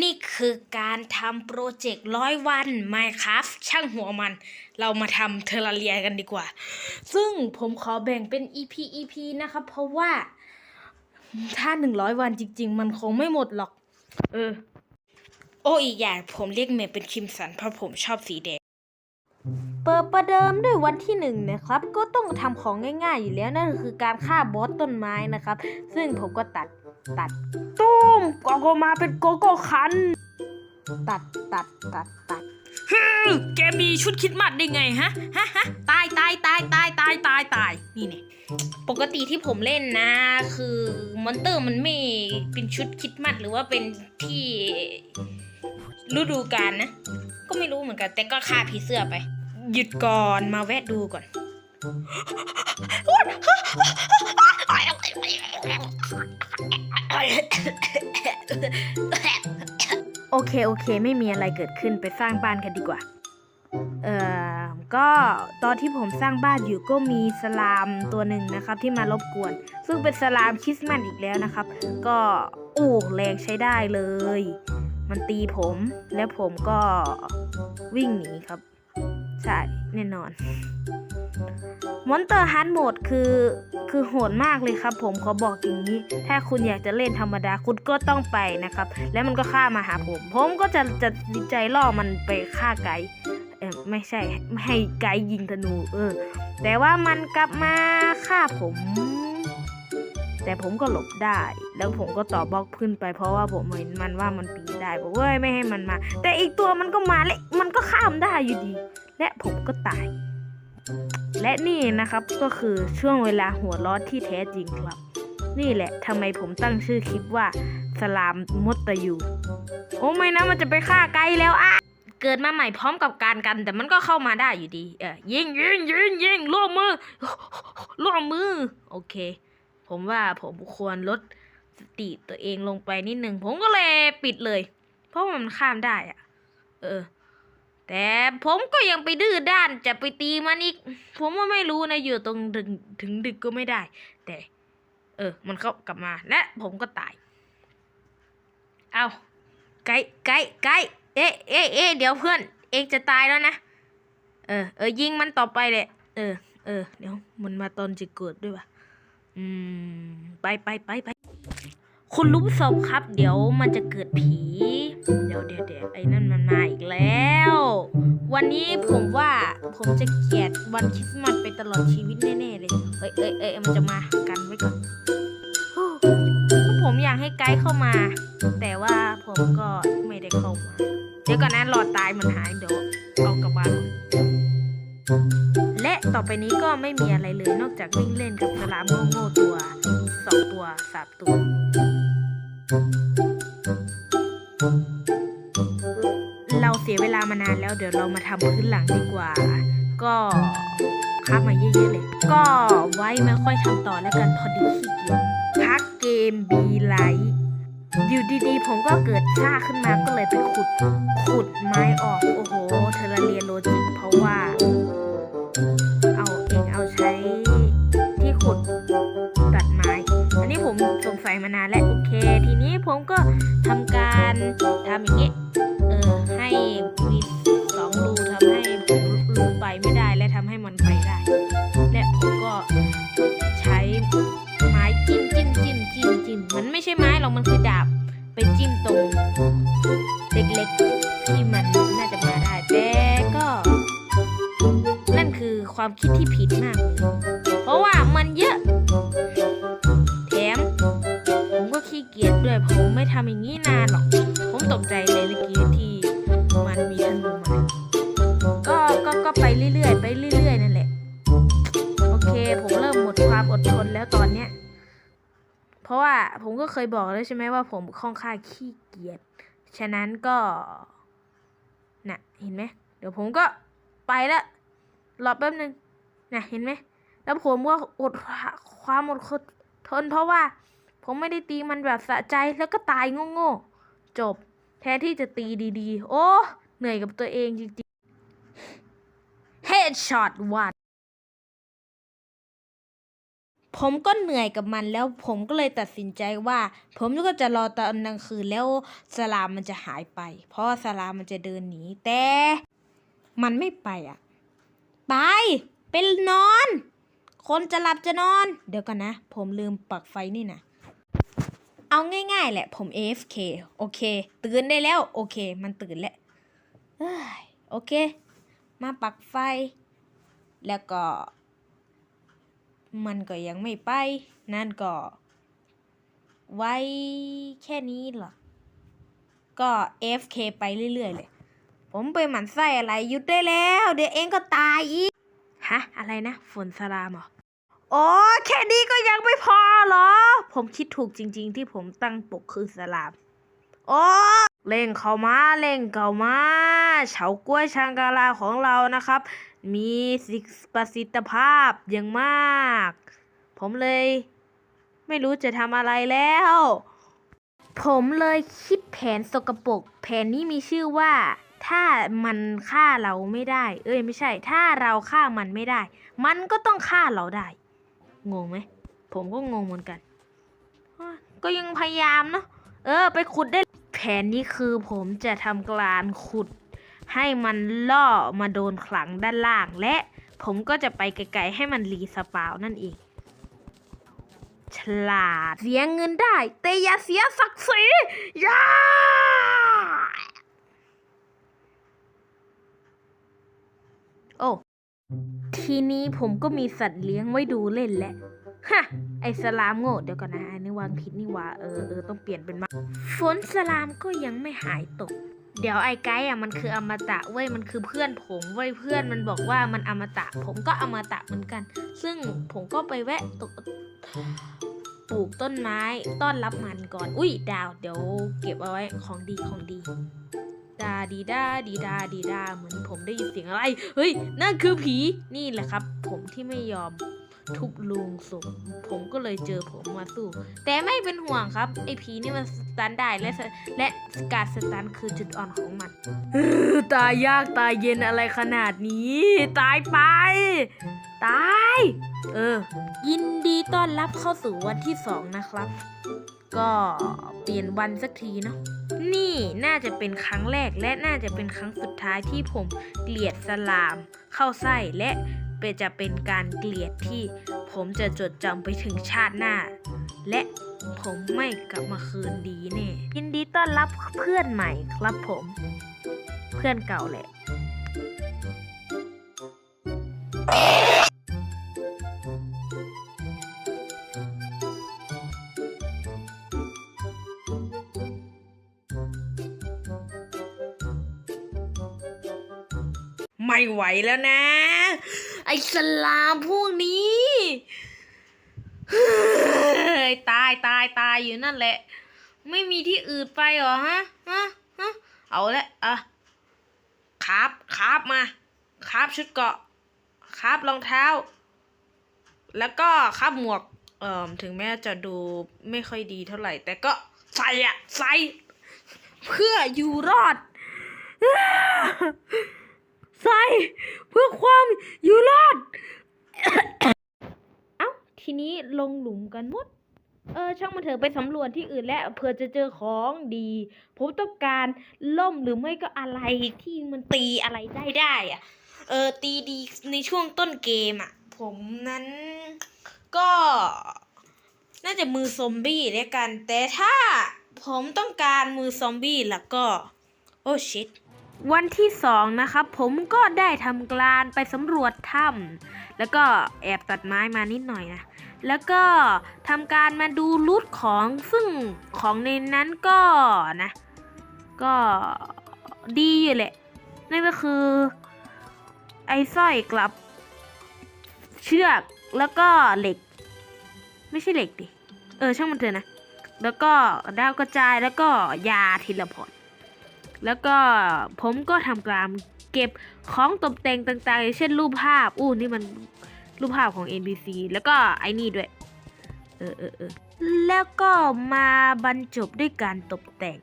นี่คือการทำโปรเจกต์ร้อยวัน Minecraft ช่างหัวมัน เรามาทำเทอร์เรียกันดีกว่า ซึ่งผมขอแบ่งเป็น EP EP นะครับ เพราะว่า ถ้าหนึ่งร้อยวันจริง ๆ มันคงไม่หมดหรอก เออ โอ้อีกอย่างผมเรียกเมย์เป็นคิมสันเพราะผมชอบสีแดง เปิดประเดิมด้วยวันที่หนึ่งนะครับ ก็ต้องทำของง่ายๆ อยู่แล้วนั่นคือการฆ่าบอสต้นไม้นะครับ ซึ่งผมก็ตัด ตัดตุ้มกองก็มาเป็นโกโก้คัน ตัดตัดตัดตัดฮึมแกมีชุดคิดมัดได้ไงฮะฮะฮะตายตายตายตายตายตายตายนี่เนี่ยปกติที่ผมเล่นนะ คือมอนเตอร์มันไม่เป็นชุดคิดมัดหรือว่าเป็นที่ฤดูกาลนะ ก็ไม่รู้เหมือนกัน แต่ก็ฆ่าผีเสื้อไป หยุดก่อนมาแวะดูก่อน โอเค โอเค ไม่มีอะไรเกิดขึ้นไปสร้างบ้านกันดีกว่า เอ่อ ก็ตอนที่ผมสร้างบ้านอยู่ก็มีสลามตัวหนึ่งนะครับ ที่มารบกวน ซึ่งเป็นสลามคริสต์มาสอีกแล้วนะครับ ก็โอ้แรงใช้ได้เลย มันตีผม และผมก็วิ่งหนีครับ ใช่ แน่นอน มอนเตอร์ฮันโหมดคือ คือโหดมากเลยครับผมขอบอกอย่างนี้ ถ้าคุณอยากจะเล่นธรรมดาคุณก็ต้องไปนะครับ แล้วมันก็ฆ่ามาหาผม ผมก็จะจะดีใจล่อมันไปฆ่าไก่เออไม่ใช่ไม่ให้ไก่ยิงธนู เออ แต่ว่ามันกลับมาฆ่าผม แต่ผมก็หลบได้ แล้วผมก็ต่อบล็อกขึ้นไป เพราะว่าผมเห็นมันว่ามันปีนได้ผมก็เลยไม่ให้มันมา แต่อีกตัวมันก็มาและมันก็ข้ามได้อยู่ดี และผมก็ตาย และนี่นะครับก็คือช่วงเวลาหัวร้อนที่แท้จริงครับ นี่แหละทำไมผมตั้งชื่อคลิปว่าสลามมดตะยู โอ้ไม่นะมันจะไปฆ่าไกลแล้วอะเกิดมาใหม่พร้อมกับการกัน แต่มันก็เข้ามาได้อยู่ดี เออยิงยิงยิงยิงล่วงมือล่วงมือ โอเค ผมว่าผมควรลดสติตัวเองลงไปนิดหนึ่ง ผมก็เลยปิดเลย เพราะมันข้ามได้อะเออ แต่ผมก็ยังไปดื้อด้านจะไปตีมันอีก ผมว่าไม่รู้นะอยู่ตรงถึงถึงดึกก็ไม่ได้ แต่ เออ มันเข้ากลับมาและผมก็ตาย เอาไกด์ไกด์ไกด์เอ๊ะเอ๊ะเอ๊ะเดี๋ยวเพื่อน เองจะตายแล้วนะ เออ เออยิงมันต่อไปเลยเออ เออ เดี๋ยวมันมาตอนจะเกิดด้วยวะ อืม ไปไปไปไปคุณรู้ผู้ชมครับ เดี๋ยวมันจะเกิดผี เดี๋ยวเดี๋ยวเดี๋ยวไอ้นั่นมันมาอีกแล้ว วันนี้ผมว่าผมจะเกลียดวันคริสต์มาสไปตลอดชีวิตแน่ๆเลย เอ้ยเอ้ยเอ้ยมันจะมากันไว้ก่อนผมอยากให้ไกด์เข้ามา แต่ว่าผมก็ไม่ได้เข้ามา เดี๋ยวก่อนนะหลอดตายมันหายเดี๋ยวเอากลับบ้าน ต่อไปนี้ก็ไม่มีอะไรเลยนอกจากวิ่งเล่นกับสลามโง่ๆตัวสองตัวสามตัว เราเสียเวลามานานแล้วเดี๋ยวเรามาทำพื้นหลังดีกว่า ก็ค้ามาเยอะๆเลย ก็ไว้ไม่ค่อยทำต่อแล้วกันพอดีขี้เกียจพักเกมบีไลท์อยู่ดีๆ ผมก็เกิดชาขึ้นมาก็เลยไปขุด ขุดไม้ออก โอ้โหเทอร์เรียนโลจิกเพราะว่า ผมสงสัยมานานแล้วโอเค ทีนี้ผมก็ทำการทำอย่างนี้เออให้มีสองรูทำให้ผมรูไปไม่ได้และทำให้มันไปได้ และผมก็ใช้ไม้จิ้มจิ้มจิ้มจิ้มจิ้มมันไม่ใช่ไม้หรอกมันคือดาบไปจิ้มตรงเล็กๆที่มันน่าจะมาได้แต่ก็ นั่นคือความคิดที่ผิดมากเลย ผมเริ่มหมดความอดทนแล้วตอนเนี้ย เพราะว่าผมก็เคยบอกแล้วใช่ไหมว่าผมค่องข้างขี้เกียจ ฉะนั้นก็น่ะเห็นไหม เดี๋ยวผมก็ไปละรอแป๊บนึงน่ะเห็นไหม แล้วผมก็อดความอดทน เพราะว่าผมไม่ได้ตีมันแบบสะใจแล้วก็ตายโง่งๆจบแทนที่จะตีดีๆ โอ้ เหนื่อยกับตัวเองจริงๆ Headshot 1 ผมก็เหนื่อยกับมันแล้วผมก็เลยตัดสินใจว่า ผมก็จะรอตอนกลางคืนแล้วสลามมันจะหายไป เพราะสลามมันจะเดินหนีแต่ มันไม่ไปอะ ไปเป็นนอน คนจะหลับจะนอน เดี๋ยวกันนะ ผมลืมปักไฟนี่นะเอาง่ายๆแหละ ผม AFK โอเค ตื่นได้แล้ว โอเค มันตื่นแล้วโอเค มาปักไฟ แล้วก็ มันก็ยังไม่ไป นั่นก็ ไว้แค่นี้เหรอ ก็ fk ไปเรื่อยๆเลย ผมไปหมั่นไส้อะไรหยุดได้แล้ว เดี๋ยวเองก็ตายอีก ฮะ อะไรนะ ฝนสลามเหรอโอ้แค่นี้ก็ยังไม่พอเหรอ ผมคิดถูกจริง ๆ ที่ผมตั้งปกคือสลาม โอ้ เล่งเข้ามาเล่งเข้ามาเฉากล้วยชังกาลาของเรานะครับ มีสิประสิทธิภาพอย่างมาก ผมเลย ไม่รู้จะทำอะไรแล้ว ผมเลยคิดแผนสกปรกแผนนี้มีชื่อว่า ถ้ามันฆ่าเราไม่ได้ เอ้ยไม่ใช่ ถ้าเราฆ่ามันไม่ได้ มันก็ต้องฆ่าเราได้ งงไหมผมก็งงเหมือนกัน ก็ยังพยายามเนาะเออ ไปขุดได้ นนี้คือผมจะทำการขุด ให้มันล่อมาโดนขลังด้านล่าง และผมก็จะไปไกลๆให้มันรีสปาวนั่นเอง ฉลาดเสียเงินได้ แต่อย่าเสียศักดิ์ศรีอย่าโอ้ทีนี้ผมก็มีสัตว์เลี้ยงไว้ดูเล่นแหละ ฮะไอสลามโง่เดี๋ยวก่อนนะอันนี้วางผิดนี่ว่าเออเออต้องเปลี่ยนเป็นมาฝนสลามก็ยังไม่หายตก เดี๋ยวไอ้ไกด์อะมันคืออมตะเว้ยมันคือเพื่อนผมเว้ยเพื่อนมันบอกว่ามันอมตะ ผมก็อมตะเหมือนกัน ซึ่งผมก็ไปแวะตกปลูกต้นไม้ต้อนรับมันก่อน อุ้ยดาว เดี๋ยวเก็บเอาไว้ของดีของดีดาดีดาดีดาดีดาเหมือนผมได้ยินเสียงอะไร เฮ้ยนั่นคือผีนี่แหละครับ ผมที่ไม่ยอม ทุบลุงศพผมก็เลยเจอผมมาสู้ แต่ไม่เป็นห่วงครับ ไอ้ผีนี่มันสตันได้และสและการสตันคือจุดอ่อนของมันเออตายยากตายเย็นอะไรขนาดนี้ ตายไป ตาย เออ ยินดีต้อนรับเข้าสู่วันที่สองนะครับ ก็เปลี่ยนวันสักทีเนาะนี่น่าจะเป็นครั้งแรกและน่าจะเป็นครั้งสุดท้ายที่ผมเกลียดสลาม เข้าไส้และเป็น จะเป็นการเกลียดที่ผมจะจดจำไปถึงชาติหน้า และผมไม่กลับมาคืนดีแน่ยินดีต้อนรับเพื่อนใหม่ครับผม เพื่อนเก่าแหละไม่ไหวแล้วนะ สลามพวกนี้ตายตายตายอยู่นั่นแหละ ไม่มีที่อื่นไปหรอฮะฮะฮะเอาละอะครับครับมาครับชุดเกาะครับรองเท้า แล้วก็ครับหมวกเอ่อถึงแม้จะดูไม่ค่อยดีเท่าไหร่ แต่ก็ใส่อะใส่เพื่ออยู่รอด ใส่เพื่อความอยู่รอด เอ้า ทีนี้ลงหลุมกันหมด เออ ช่างมันเถอะไปสำรวจที่อื่นแล้วเผื่อจะเจอของดี ผมต้องการล่มหรือไม่ก็อะไรที่มันตีอะไรได้ได้อะเออ ตีดีในช่วงต้นเกมอะผมนั้นก็น่าจะมือซอมบี้แล้วกัน แต่ถ้าผมต้องการมือซอมบี้แล้วก็ โอ้ชิต วันที่สองนะครับผมก็ได้ทำการไปสำรวจถ้ำแล้วก็แอบตัดไม้มานิดหน่อยนะ แล้วก็ทำการมาดูรูทของซึ่งของในนั้นก็นะ ก็ดีอยู่แหละ นั่นก็คือ ไอ้สร้อยกลับ เชือกแล้วก็เหล็ก ไม่ใช่เหล็กดิ เออช่างมันเถอะนะ แล้วก็ดาวกระจายแล้วก็ยาทีลพอร์ต แล้วก็ผมก็ทำการเก็บของตกแต่งต่างๆ เช่นรูปภาพ อู้นี่มันรูปภาพของ NPC แล้วก็ไอ้นี่ด้วย เออเออเออแล้วก็มาบรรจบด้วยการตกแต่ง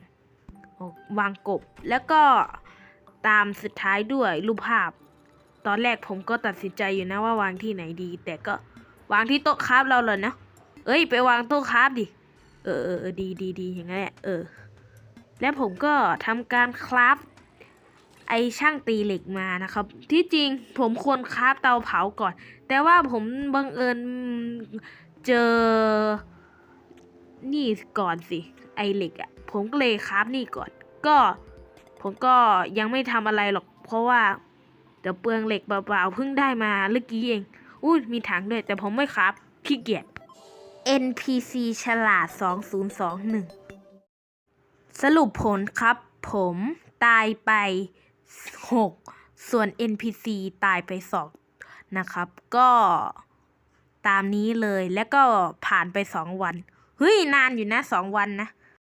วางกบ แล้วก็ตามสุดท้ายด้วยรูปภาพ ตอนแรกผมก็ตัดสินใจอยู่นะว่าวางที่ไหนดี แต่ก็วางที่โต๊ะคราฟเราเลยนะ เอ้ย ไปวางโต๊ะคราฟดิ เออเออเออดีดีดีอย่างนั้นแหละ เออ แล้วผมก็ทำการคราฟไอช่างตีเหล็กมานะครับ ที่จริงผมควรคราฟเตาเผาก่อน แต่ว่าผมบังเอิญเจอ นี่ก่อนสิ ไอเหล็กอะ่ะ ผมก็เลยคราฟนี่ก่อน ก็ผมก็ยังไม่ทำอะไรหรอก เพราะว่าเดี๋ยวเปลืองเหล็กเปล่าๆเพิ่งได้มาเมื่อกี้เองอุ้ยมีถังด้วย แต่ผมไม่ครับขี้เกียจ NPC ฉลาด 2021 สรุปผลครับ ผมตายไป 6 ส่วน NPC ตายไป 2 นะครับ ก็ตามนี้เลยแล้วก็ผ่านไป 2 วัน เฮ้ย นานอยู่นะ 2 วันนะ